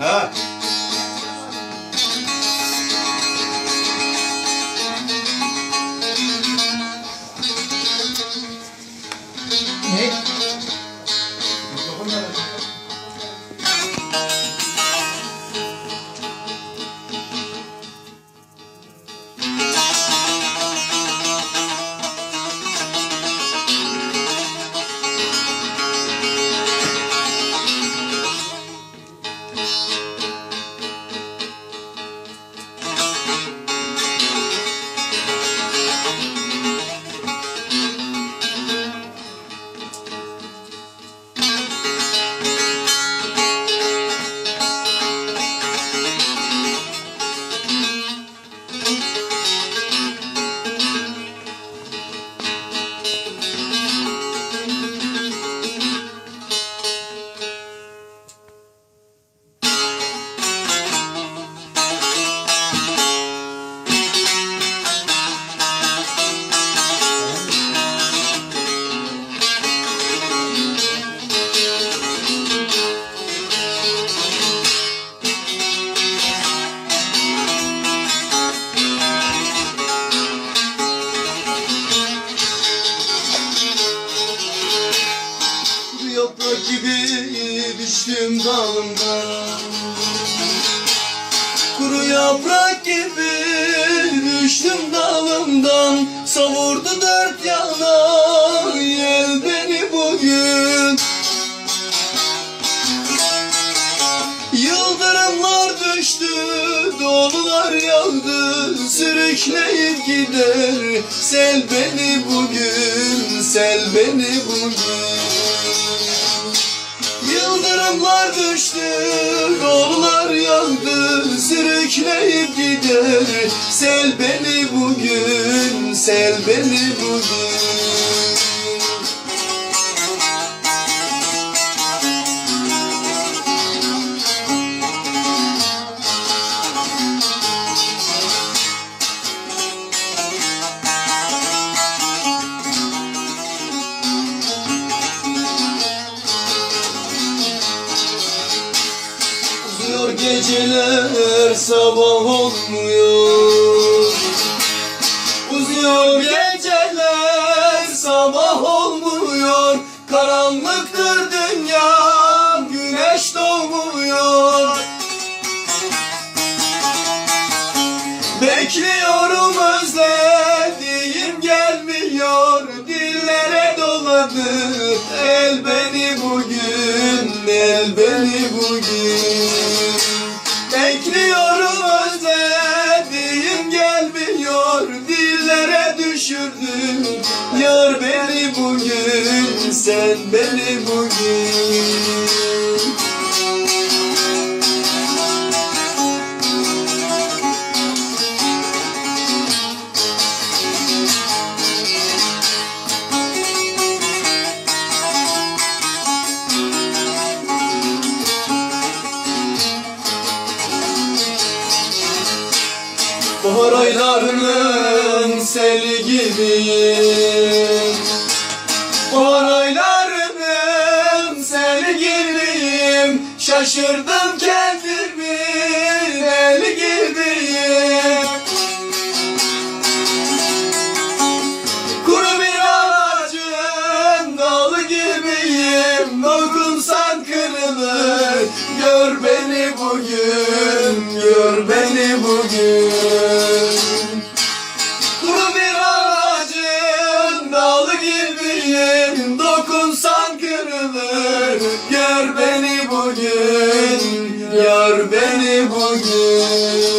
Ha? Yaprak gibi düştüm dalımdan Kuru yaprak gibi düştüm dalımdan. Savurdu dört yana yel beni bugün. Dolular yağdı Sürükleyip gider. Sel beni bugün Sel beni bugün. Yıldırımlar düştü, dolular yağdı Sürükleyip gider. Sel beni bugün Sel beni bugün geceler sabah olmuyor. Uzuyor geceler sabah olmuyor. Karanlıktır dünya güneş doğmuyor. Bekliyorum özlediğim gelmiyor. Dillere doladı el beni bugün. El beni düşürdün Yar beni bugün Sen beni bugün Bahar aylarının seli gibi Bahar seli gibiyim Şaşırdım kendimi el gibiyim. Kuru bir ağacın dalı gibiyim. Dokunsan kırılır. Gör beni bugün, gör beni bugün. Kuru bir ağacın dalı gibiyim. Dokunsan kırılır. Gör beni bugün. Gör beni bugün.